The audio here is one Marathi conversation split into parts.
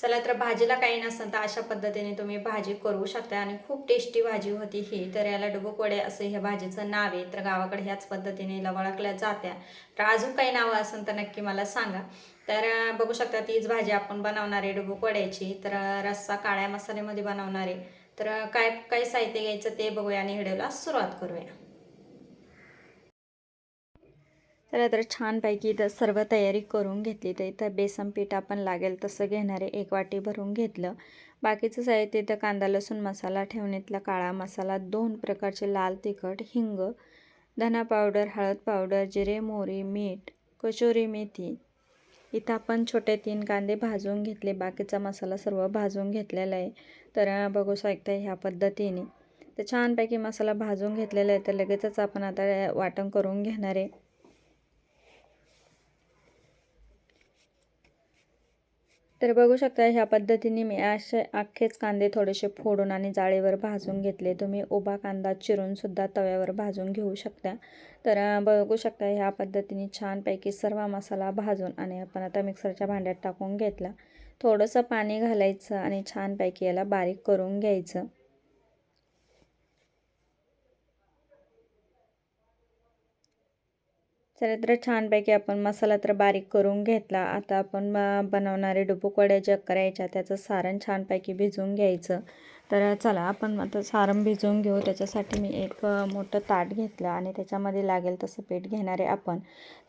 चला तर भाजीला काही नसेल तर अशा पद्धतीने तुम्ही भाजी करू शकता. आणि खूप टेस्टी भाजी होती ही. तर याला डुबुक वडे असं ह्या भाजीचं नाव आहे. तर गावाकडे ह्याच पद्धतीने हिला ओळखल्या जात्या. तर अजून काही नावं असेल तर नक्की मला सांगा. तर बघू शकता तीच भाजी आपण बनवणार आहे डुबुक वड्याची तर रस्सा काळ्या मसाल्यामध्ये बनवणार आहे. तर काय काय साहित्य घ्यायचं ते बघूया आणि व्हिडिओला सुरुवात करूया. तर आता छानपैकी इथं सर्व तयारी करून घेतली. तर इथं बेसन पीठ आपण लागेल तसं घेणारे एक वाटी भरून घेतलं. बाकीचं साहित्य इथं कांदा लसूण मसाला ठेवणीतला काळा मसाला दोन प्रकारचे लाल तिखट हिंग धना पावडर हळद पावडर जिरे मोहरी मीठ कचोरी मेथी. इथं आपण छोटे तीन कांदे भाजून घेतले. बाकीचा मसाला सर्व भाजून घेतलेला आहे. तर बघू शकता ह्या पद्धतीने. तर छानपैकी मसाला भाजून घेतलेला आहे. तर लगेचच आपण आता वाटण करून घेणार आहे. तर बघू शकता ह्या पद्धतीने मी असे अख्खेच कांदे थोडेसे फोडून आणि जाळीवर भाजून घेतले. तुम्ही उभा कांदा चिरूनसुद्धा तव्यावर भाजून घेऊ शकता. तर बघू शकता ह्या पद्धतीने छानपैकी सर्व मसाला भाजून आणि आपण आता मिक्सरच्या भांड्यात टाकून घेतला. थोडंसं पाणी घालायचं आणि छानपैकी याला बारीक करून घ्यायचं. चला तर छानपैकी आपण मसाला तर बारीक करून घेतला. आता आपण बनवणारे डुबुकवड्या ज्या करायच्या त्याचं सारण छानपैकी भिजवून घ्यायचं. तर चला आपण आता सारण भिजवून घेऊ. त्याच्यासाठी मी एक मोठं ताट घेतलं आणि त्याच्यामध्ये लागेल तसं पीठ घेणारे आपण.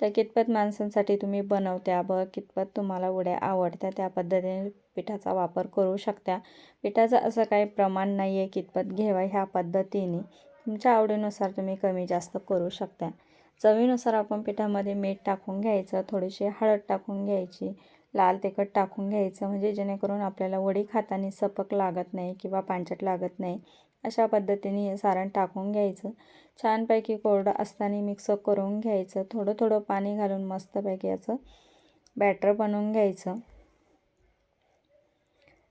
तर कितपत माणसांसाठी तुम्ही बनवत्या बघ कितपत तुम्हाला उड्या आवडत्या त्या पद्धतीने पिठाचा वापर करू शकता पिठाचं असं काही प्रमाण नाही आहे कितपत घ्यावा ह्या पद्धतीने. तुमच्या आवडीनुसार तुम्ही कमी जास्त करू शकता चवीनुसार आपण पिठामध्ये मीठ टाकून घ्यायचं थोडीशी हळद टाकून घ्यायची लाल तिखट टाकून घ्यायचं म्हणजे जेणेकरून आपल्याला वडी खाताना सपक लागत नाही किंवा पांचट लागत नाही. अशा पद्धतीने हे सारण टाकून घ्यायचं. छानपैकी कोरडं असताना मिक्स करून घ्यायचं. थोडं थोडं पाणी घालून मस्तपैकी याचं बॅटर बनवून घ्यायचं.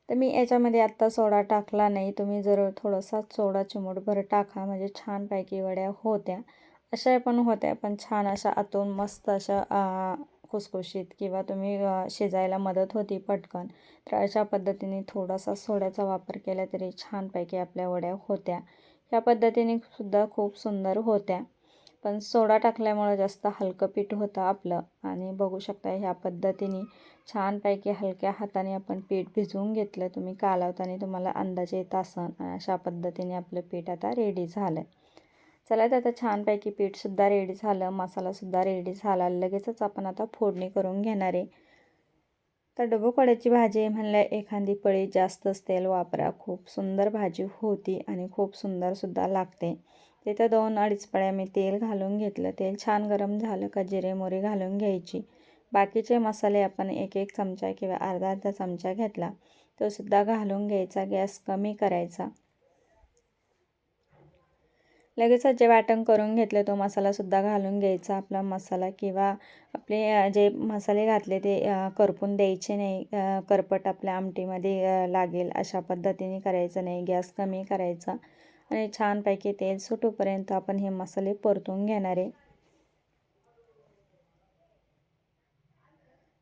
तर मी याच्यामध्ये आत्ता सोडा टाकला नाही. तुम्ही जर थोडासा सोडा चिमूटभर टाका म्हणजे छानपैकी वड्या होत्या. अशा पण होत्या पण छान अशा आतून मस्त अशा खुसखुशीत किंवा तुम्ही शिजायला मदत होती पटकन तर अशा पद्धतीने थोडासा सोड्याचा वापर केला तरी छानपैकी आपल्या वड्या होत्या. ह्या पद्धतीने सुद्धा खूप सुंदर होत्या. पण सोडा टाकल्यामुळं जास्त हलकं पीठ होतं आपलं आणि बघू शकता ह्या पद्धतीने छानपैकी हलक्या हाताने आपण पीठ भिजवून घेतलं तुम्ही कालावताना तुम्हाला अंदाज येत असन अशा पद्धतीने आपलं पीठ आता रेडी झालं चला तर आता छानपैकी पीठसुद्धा रेडी झालं. मसालासुद्धा रेडी झाला. लगेचच आपण आता फोडणी करून घेणार आहे. तर डबोकड्याची भाजी म्हणल्या एखादी पळी जास्तच तेल वापरा. खूप सुंदर भाजी होती आणि खूप सुंदरसुद्धा लागते. तिथं दोन अडीच पळ्या मी तेल घालून घेतलं. तेल छान गरम झालं का जिरे मोरी घालून घ्यायची. बाकीचे मसाले आपण एक एक चमचा किंवा अर्धा अर्धा चमचा घेतला. तो सुद्धा घालून घ्यायचा. गॅस कमी करायचा. लगेचच जे वाटण करून घेतलं. तो मसालासुद्धा घालून घ्यायचा. आपला मसाला किंवा आपले जे मसाले घातले ते करपून द्यायचे नाही. करपट आपल्या आमटीमध्ये लागेल अशा पद्धतीने करायचं नाही. गॅस कमी करायचा. आणि छानपैकी तेल सुटूपर्यंत आपण हे मसाले परतून घेणार आहे.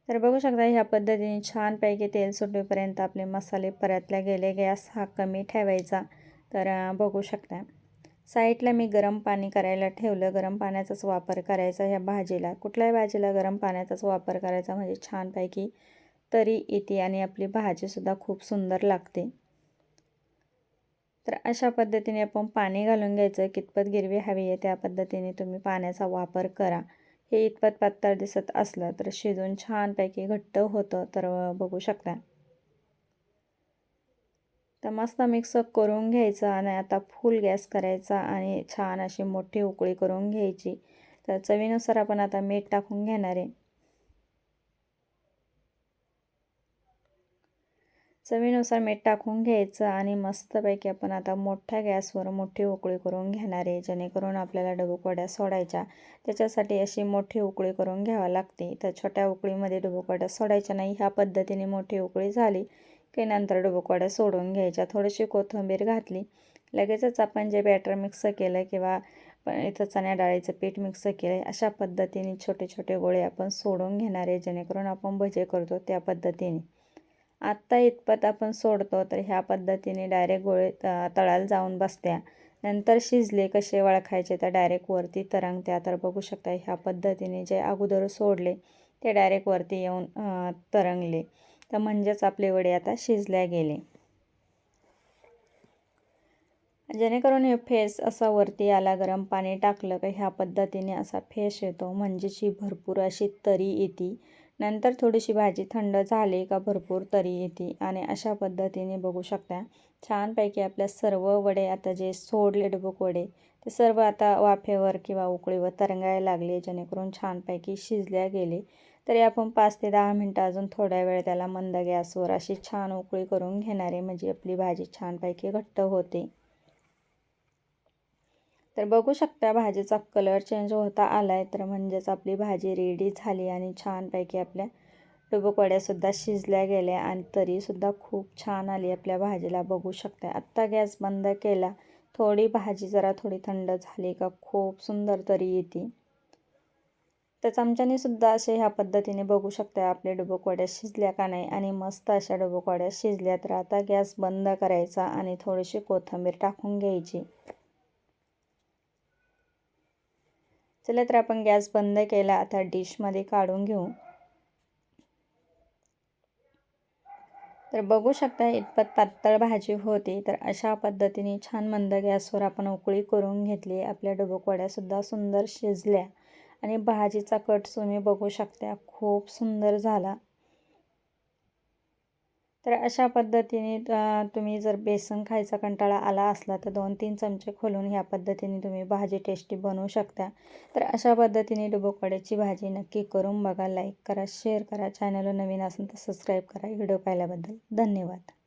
तर बघू शकता ह्या पद्धतीने छानपैकी तेल सुटेपर्यंत आपले मसाले परतल्या गेले. गॅस हा कमी ठेवायचा. तर बघू शकता. साईडला मी गरम पाणी करायला ठेवलं. गरम पाण्याचाच वापर करायचा ह्या भाजीला. कुठल्याही भाजीला गरम पाण्याचाच वापर करायचा म्हणजे छानपैकी तरी येते आणि आपली भाजीसुद्धा खूप सुंदर लागते. तर अशा पद्धतीने आपण पाणी घालून घ्यायचं. कितपत गिरवी हवी आहे त्या पद्धतीने तुम्ही पाण्याचा वापर करा. हे इतपत पातळ दिसत असलं तर शिजून छानपैकी घट्ट होतं. तर बघू शकता. तर मस्त मिक्स करून घ्यायचं आणि आता फुल गॅस करायचा आणि छान अशी मोठी उकळी करून घ्यायची. तर चवीनुसार आपण आता मीठ टाकून घेणार आहे. चवीनुसार मीठ टाकून घ्यायचं आणि मस्तपैकी आपण आता मोठ्या गॅसवर मोठी उकळी करून घेणार आहे. जेणेकरून आपल्याला डबुकड्या सोडायच्या. त्याच्यासाठी अशी मोठी उकळी करून घ्यावी लागते. तर छोट्या उकळीमध्ये डबुकड्या सोडायच्या नाही. ह्या पद्धतीने मोठी उकळी झाली की नंतर डुबुकवड्या सोडून घ्यायच्या. थोडीशी कोथिंबीर घातली. लगेचच आपण जे बॅटर मिक्स केलं किंवा इथं चण्या डाळीचं पीठ मिक्स केलं अशा पद्धतीने छोटे छोटे गोळे आपण सोडून घेणार आहे. जेणेकरून आपण भजे करतो त्या पद्धतीने. आत्ता इतपत आपण सोडतो तर ह्या पद्धतीने डायरेक्ट गोळे त- तळाला जाऊन बसत्या. नंतर शिजले कसे वळखायचे तर डायरेक्ट वरती तरंगत्या तर बघू शकता ह्या पद्धतीने जे अगोदर सोडले ते डायरेक्ट वरती येऊन तरंगले. तर म्हणजेच आपले वडे आता शिजल्या गेले. जेणेकरून हे फेस असा वरती आला गरम पाणी टाकलं का ह्या पद्धतीने असा फेस येतो. म्हणजेच ही भरपूर अशी तरी येते. नंतर थोडीशी भाजी थंड झाली का भरपूर तरी येते. आणि अशा पद्धतीने बघू शकता. छानपैकी आपल्या सर्व वडे आता जे सोडले डबुक वडे ते सर्व आता वाफेवर किंवा उकळीवर तरंगायला लागले. जेणेकरून छानपैकी शिजल्या गेले. तरी आपण पाच ते दहा मिनटं अजून थोड्या वेळ त्याला मंद गॅसवर अशी छान उकळी करून घेणारे म्हणजे आपली भाजी छानपैकी घट्ट होते. तर बघू शकता भाजीचा कलर चेंज होता आला आहे तर म्हणजेच आपली भाजी रेडी झाली आणि छानपैकी आपल्या डुबकवड्यासुद्धा शिजल्या गेल्या आणि तरीसुद्धा खूप छान आली आपल्या भाजीला. बघू शकता आत्ता गॅस बंद केला. थोडी भाजी जरा थोडी थंड झाली का खूप सुंदर तरी येते. तर चमच्याने सुद्धा असे ह्या पद्धतीने बघू शकता आपले डुबुकवड्या शिजल्या का नाही आणि मस्त अशा डुबुकवड्या शिजल्या तर आता गॅस बंद करायचा आणि थोडीशी कोथिंबीर टाकून घ्यायची. चला तर आपण गॅस बंद केला आता डिशमध्ये काढून घेऊ. तर बघू शकता इतपत पातळ भाजी होती तर अशा पद्धतीने छान मंद गॅसवर आपण उकळी करून घेतली. आपल्या डुबुकवड्यासुद्धा सुंदर शिजल्या. आणि भाजीचा कट तुम्ही बघू शकता खूप सुंदर झाला. तर अशा पद्धतीने तुम्ही जर बेसन खायचा कंटाळा आला असला तर दोन तीन चमचे खोलून ह्या पद्धतीने तुम्ही भाजी टेस्टी बनवू शकता. तर अशा पद्धतीने डुबोकड्याची भाजी नक्की करून बघा लाईक करा शेअर करा चॅनलवर नवीन असेल तर सबस्क्राईब करा व्हिडिओ पाहिल्याबद्दल धन्यवाद.